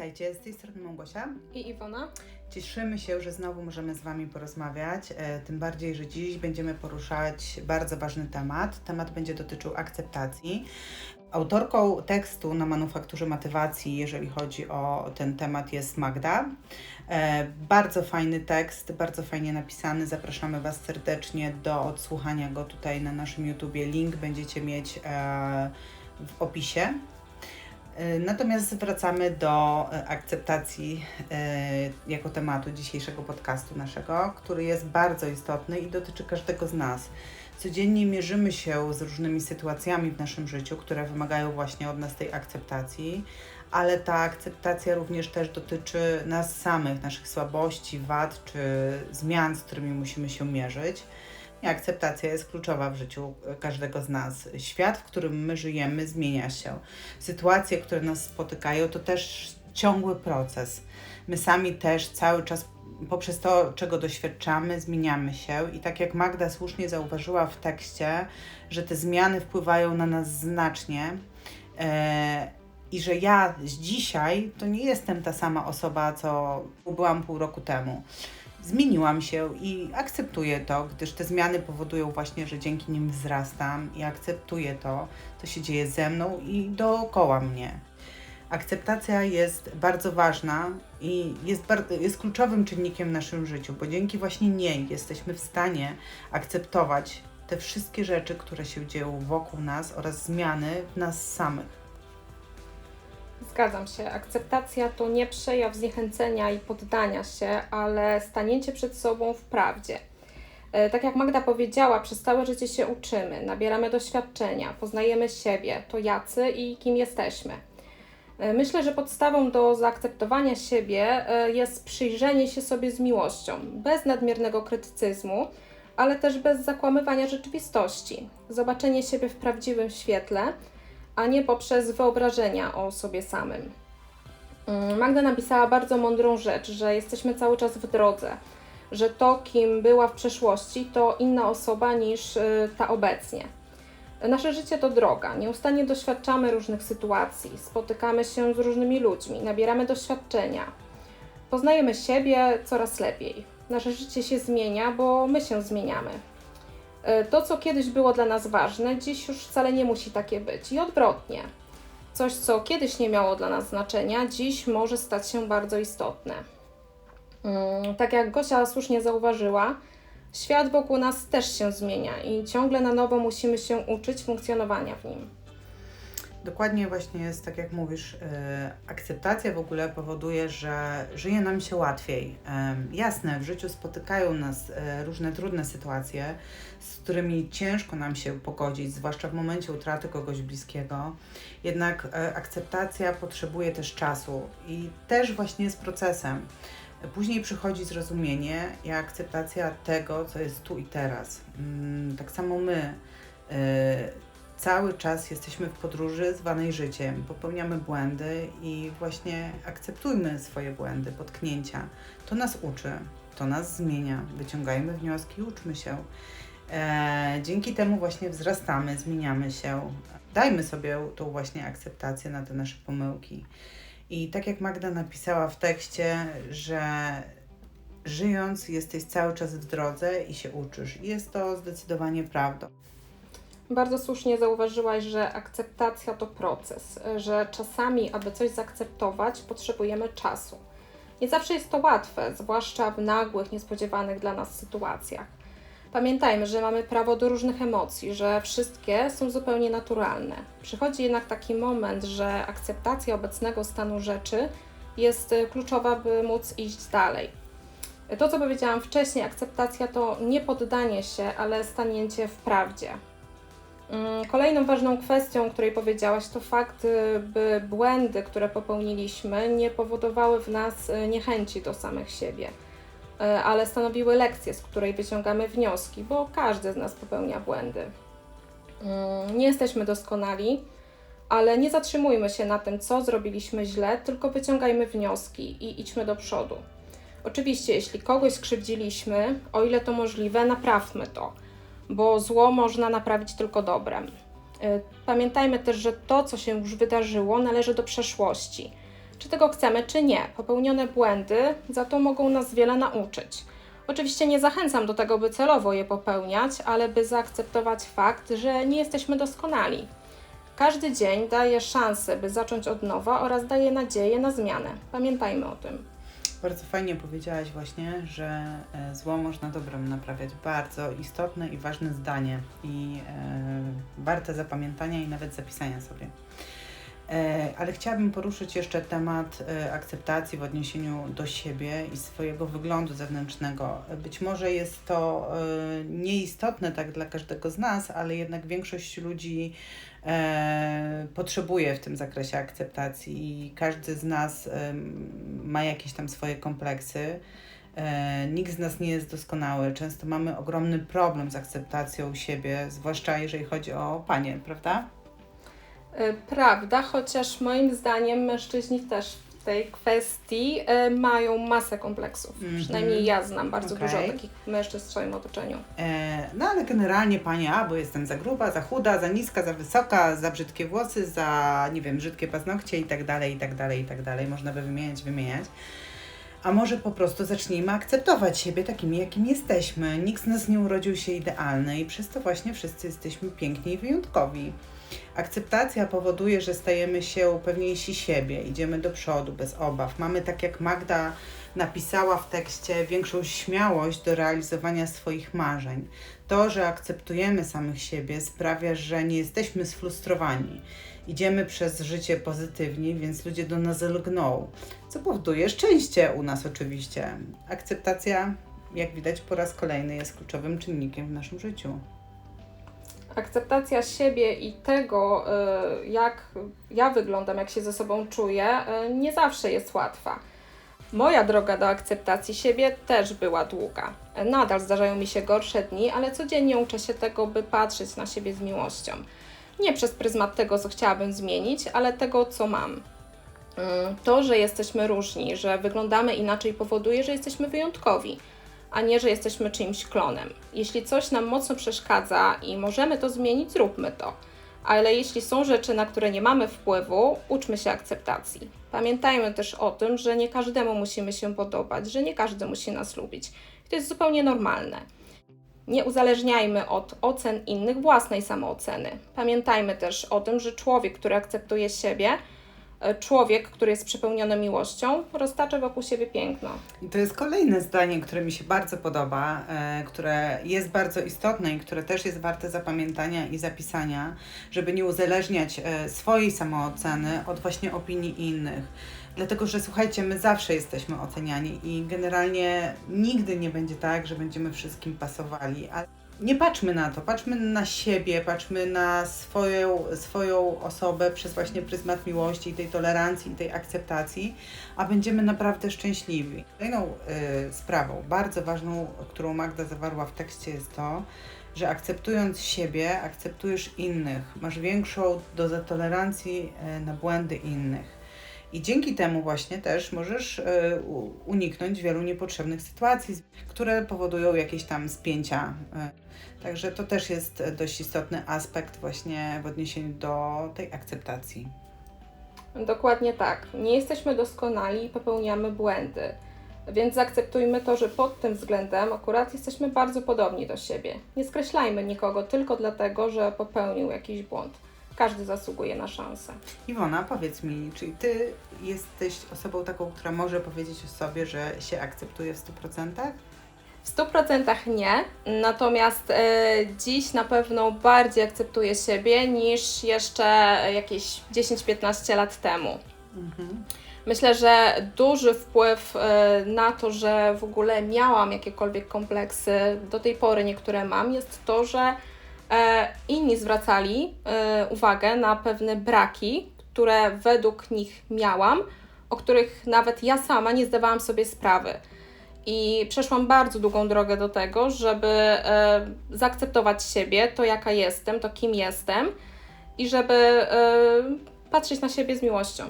Witajcie, z tej strony Małgosia. I Iwona. Cieszymy się, że znowu możemy z Wami porozmawiać, e, tym bardziej, że dziś będziemy poruszać bardzo ważny temat. Temat będzie dotyczył akceptacji. Autorką tekstu na manufakturze motywacji, jeżeli chodzi o ten temat, jest Magda. E, bardzo fajny tekst, bardzo fajnie napisany. Zapraszamy Was serdecznie do odsłuchania go tutaj na naszym YouTubie. Link będziecie mieć e, w opisie. E, Natomiast wracamy do e, akceptacji e, jako tematu dzisiejszego podcastu naszego, który jest bardzo istotny i dotyczy każdego z nas. Codziennie mierzymy się z różnymi sytuacjami w naszym życiu, które wymagają właśnie od nas tej akceptacji, ale ta akceptacja również też dotyczy nas samych, naszych słabości, wad czy zmian, z którymi musimy się mierzyć. Akceptacja jest kluczowa w życiu każdego z nas. Świat, w którym my żyjemy, zmienia się. Sytuacje, które nas spotykają, to też ciągły proces. My sami też cały czas poprzez to, czego doświadczamy, zmieniamy się. I tak jak Magda słusznie zauważyła w tekście, że te zmiany wpływają na nas znacznie. E, i że ja dzisiaj to nie jestem ta sama osoba, co byłam pół roku temu. Zmieniłam się i akceptuję to, gdyż te zmiany powodują właśnie, że dzięki nim wzrastam i akceptuję to, co się dzieje ze mną i dookoła mnie. Akceptacja jest bardzo ważna i jest, jest kluczowym czynnikiem w naszym życiu, bo dzięki właśnie niej jesteśmy w stanie akceptować te wszystkie rzeczy, które się dzieją wokół nas oraz zmiany w nas samych. Zgadzam się. Akceptacja to nie przejaw zniechęcenia i poddania się, ale stanięcie przed sobą w prawdzie. E, Tak jak Magda powiedziała, przez całe życie się uczymy, nabieramy doświadczenia, poznajemy siebie, to jacy i kim jesteśmy. E, Myślę, że podstawą do zaakceptowania siebie e, jest przyjrzenie się sobie z miłością, bez nadmiernego krytycyzmu, ale też bez zakłamywania rzeczywistości. Zobaczenie siebie w prawdziwym świetle, a nie poprzez wyobrażenia o sobie samym. Mm, Magda napisała bardzo mądrą rzecz, że jesteśmy cały czas w drodze, że to, kim była w przeszłości, to inna osoba niż y, ta obecnie. Nasze życie to droga. Nieustannie doświadczamy różnych sytuacji, spotykamy się z różnymi ludźmi, nabieramy doświadczenia. Poznajemy siebie coraz lepiej. Nasze życie się zmienia, bo my się zmieniamy. E, To, co kiedyś było dla nas ważne, dziś już wcale nie musi takie być i odwrotnie. Coś, co kiedyś nie miało dla nas znaczenia, dziś może stać się bardzo istotne. Mm, Tak jak Gosia słusznie zauważyła, świat wokół nas też się zmienia i ciągle na nowo musimy się uczyć funkcjonowania w nim. Dokładnie właśnie jest tak jak mówisz, e, akceptacja w ogóle powoduje, że żyje nam się łatwiej. Jasne, w życiu spotykają nas e, różne trudne sytuacje, z którymi ciężko nam się pogodzić, zwłaszcza w momencie utraty kogoś bliskiego. Jednak e, akceptacja potrzebuje też czasu i też właśnie jest procesem. Później przychodzi zrozumienie i akceptacja tego, co jest tu i teraz. Mm, Tak samo my. Cały czas jesteśmy w podróży zwanej życiem, popełniamy błędy i właśnie akceptujmy swoje błędy, potknięcia. To nas uczy, to nas zmienia. Wyciągajmy wnioski, uczmy się. E, dzięki temu właśnie wzrastamy, zmieniamy się. Dajmy sobie tą właśnie akceptację na te nasze pomyłki. I tak jak Magda napisała w tekście, że żyjąc jesteś cały czas w drodze i się uczysz. Jest to zdecydowanie prawdą. Bardzo słusznie zauważyłaś, że akceptacja to proces, że czasami, aby coś zaakceptować, potrzebujemy czasu. Nie zawsze jest to łatwe, zwłaszcza w nagłych, niespodziewanych dla nas sytuacjach. Pamiętajmy, że mamy prawo do różnych emocji, że wszystkie są zupełnie naturalne. Przychodzi jednak taki moment, że akceptacja obecnego stanu rzeczy jest kluczowa, by móc iść dalej. To, co powiedziałam wcześniej, akceptacja to nie poddanie się, ale stanięcie w prawdzie. Mm, Kolejną ważną kwestią, której powiedziałaś, to fakt, y, by błędy, które popełniliśmy, nie powodowały w nas y, niechęci do samych siebie, y, ale stanowiły lekcję, z której wyciągamy wnioski, bo każdy z nas popełnia błędy. Mm, Nie jesteśmy doskonali, ale nie zatrzymujmy się na tym, co zrobiliśmy źle, tylko wyciągajmy wnioski i idźmy do przodu. Oczywiście, jeśli kogoś skrzywdziliśmy, o ile to możliwe, naprawmy to bo zło można naprawić tylko dobrem. Y, Pamiętajmy też, że to, co się już wydarzyło, należy do przeszłości. czy tego chcemy, czy nie. Popełnione błędy za to mogą nas wiele nauczyć. Oczywiście nie zachęcam do tego, by celowo je popełniać, ale by zaakceptować fakt, że nie jesteśmy doskonali. Każdy dzień daje szansę, by zacząć od nowa oraz daje nadzieję na zmianę. Pamiętajmy o tym. Bardzo fajnie powiedziałaś właśnie, że e, zło można dobrem naprawiać. Bardzo istotne i ważne zdanie i e, warte zapamiętania i nawet zapisania sobie. E, ale chciałabym poruszyć jeszcze temat akceptacji w odniesieniu do siebie i swojego wyglądu zewnętrznego. Być może jest to nieistotne tak dla każdego z nas, ale jednak większość ludzi e, potrzebuje w tym zakresie akceptacji i każdy z nas em, ma jakieś tam swoje kompleksy. E, nikt z nas nie jest doskonały. Często mamy ogromny problem z akceptacją siebie, zwłaszcza jeżeli chodzi o panie, prawda? Y, Prawda, chociaż moim zdaniem mężczyźni też tej kwestii y, mają masę kompleksów. Mhm. Przynajmniej ja znam bardzo Okej. dużo takich mężczyzn w swoim otoczeniu. E, no ale generalnie panie, a bo jestem za gruba, za chuda, za niska, za wysoka, za brzydkie włosy, za nie wiem, brzydkie paznokcie i tak dalej, i tak dalej, i tak dalej. Można by wymieniać, wymieniać. A może po prostu zacznijmy akceptować siebie takimi, jakimi jesteśmy. Nikt z nas nie urodził się idealny i przez to właśnie wszyscy jesteśmy piękni i wyjątkowi. Akceptacja powoduje, że stajemy się pewniejsi siebie, idziemy do przodu bez obaw. Mamy, tak jak Magda napisała w tekście, większą śmiałość do realizowania swoich marzeń. To, że akceptujemy samych siebie, sprawia, że nie jesteśmy sfrustrowani. Idziemy przez życie pozytywnie, więc ludzie do nas lgną, co powoduje szczęście u nas oczywiście. Akceptacja, jak widać po raz kolejny, jest kluczowym czynnikiem w naszym życiu. Akceptacja siebie i tego, y, jak ja wyglądam, jak się ze sobą czuję, y, nie zawsze jest łatwa. Moja droga do akceptacji siebie też była długa. Nadal zdarzają mi się gorsze dni, ale codziennie uczę się tego, by patrzeć na siebie z miłością. Nie przez pryzmat tego, co chciałabym zmienić, ale tego, co mam. Mm, To, że jesteśmy różni, że wyglądamy inaczej, powoduje, że jesteśmy wyjątkowi, a nie, że jesteśmy czyimś klonem. Jeśli coś nam mocno przeszkadza i możemy to zmienić, zróbmy to. Ale jeśli są rzeczy, na które nie mamy wpływu, uczmy się akceptacji. Pamiętajmy też o tym, że nie każdemu musimy się podobać, że nie każdy musi nas lubić. To jest zupełnie normalne. Nie uzależniajmy od ocen innych własnej samooceny. Pamiętajmy też o tym, że człowiek, który akceptuje siebie, człowiek, który jest przepełniony miłością, roztacza wokół siebie piękno. I to jest kolejne zdanie, które mi się bardzo podoba, e, które jest bardzo istotne i które też jest warte zapamiętania i zapisania, żeby nie uzależniać e, swojej samooceny od właśnie opinii innych. Dlatego, że słuchajcie, my zawsze jesteśmy oceniani i generalnie nigdy nie będzie tak, że będziemy wszystkim pasowali. Nie patrzmy na to, patrzmy na siebie, patrzmy na swoją, swoją osobę przez właśnie pryzmat miłości, tej tolerancji i tej akceptacji, a będziemy naprawdę szczęśliwi. Kolejną y, sprawą, bardzo ważną, którą Magda zawarła w tekście jest to, że akceptując siebie, akceptujesz innych, masz większą dozę tolerancji y, na błędy innych. I dzięki temu właśnie też możesz u- uniknąć wielu niepotrzebnych sytuacji, które powodują jakieś tam spięcia. y. Także to też jest e, dość istotny aspekt właśnie w odniesieniu do tej akceptacji. Dokładnie tak. Nie jesteśmy doskonali i popełniamy błędy. Więc zaakceptujmy to, że pod tym względem akurat jesteśmy bardzo podobni do siebie. Nie skreślajmy nikogo tylko dlatego, że popełnił jakiś błąd. Każdy zasługuje na szansę. Iwona, powiedz mi, czy ty jesteś osobą taką, która może powiedzieć o sobie, że się akceptuje w 100%? W 100% nie, natomiast e, dziś na pewno bardziej akceptuję siebie niż jeszcze jakieś 10-15 lat temu. Mhm. Myślę, że duży wpływ e, na to, że w ogóle miałam jakiekolwiek kompleksy, do tej pory niektóre mam, jest to, że inni zwracali e, uwagę na pewne braki, które według nich miałam, o których nawet ja sama nie zdawałam sobie sprawy. I przeszłam bardzo długą drogę do tego, żeby e, zaakceptować siebie, to jaka jestem, to kim jestem i żeby e, patrzeć na siebie z miłością.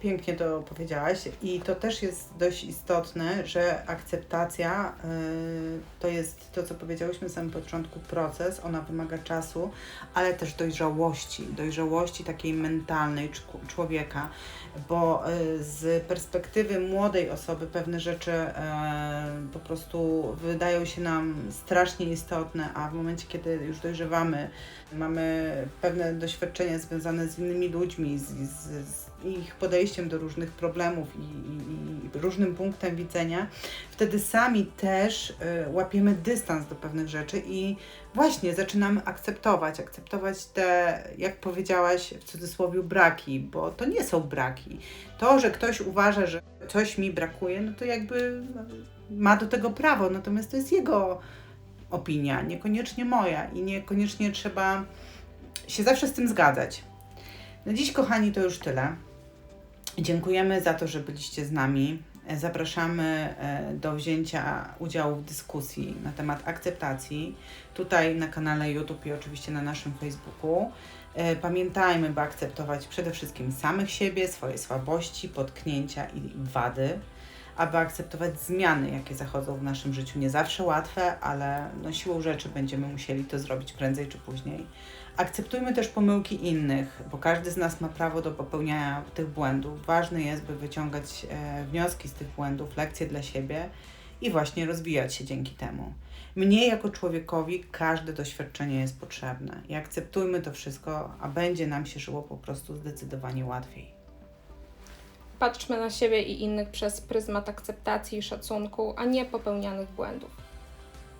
Pięknie to powiedziałaś i to też jest dość istotne, że akceptacja y, to jest to, co powiedziałyśmy na samym początku, proces, ona wymaga czasu, ale też dojrzałości, dojrzałości takiej mentalnej człowieka, bo y, z perspektywy młodej osoby pewne rzeczy y, po prostu wydają się nam strasznie istotne, a w momencie, kiedy już dojrzewamy, mamy pewne doświadczenia związane z innymi ludźmi, z, z, z ich podejściem do różnych problemów i, i, i różnym punktem widzenia, wtedy sami też y, łapiemy dystans do pewnych rzeczy i właśnie zaczynamy akceptować, akceptować te, jak powiedziałaś, w cudzysłowie braki, bo to nie są braki. To, że ktoś uważa, że coś mi brakuje, no to jakby no, ma do tego prawo, natomiast to jest jego opinia, niekoniecznie moja i niekoniecznie trzeba się zawsze z tym zgadzać. Na dziś, kochani, to już tyle. Dziękujemy za to, że byliście z nami. Zapraszamy e, do wzięcia udziału w dyskusji na temat akceptacji tutaj na kanale YouTube i oczywiście na naszym Facebooku. E, Pamiętajmy, by akceptować przede wszystkim samych siebie, swoje słabości, potknięcia i wady, aby akceptować zmiany, jakie zachodzą w naszym życiu. Nie zawsze łatwe, ale no, siłą rzeczy będziemy musieli to zrobić prędzej czy później. Akceptujmy też pomyłki innych, bo każdy z nas ma prawo do popełniania tych błędów. Ważne jest, by wyciągać e, wnioski z tych błędów, lekcje dla siebie i właśnie rozwijać się dzięki temu. Mnie jako człowiekowi każde doświadczenie jest potrzebne i akceptujmy to wszystko, a będzie nam się żyło po prostu zdecydowanie łatwiej. Patrzmy na siebie i innych przez pryzmat akceptacji i szacunku, a nie popełnianych błędów.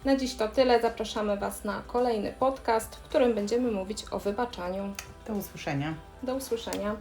Na dziś to tyle. Zapraszamy Was na kolejny podcast, w którym będziemy mówić o wybaczaniu. Do usłyszenia. Do usłyszenia.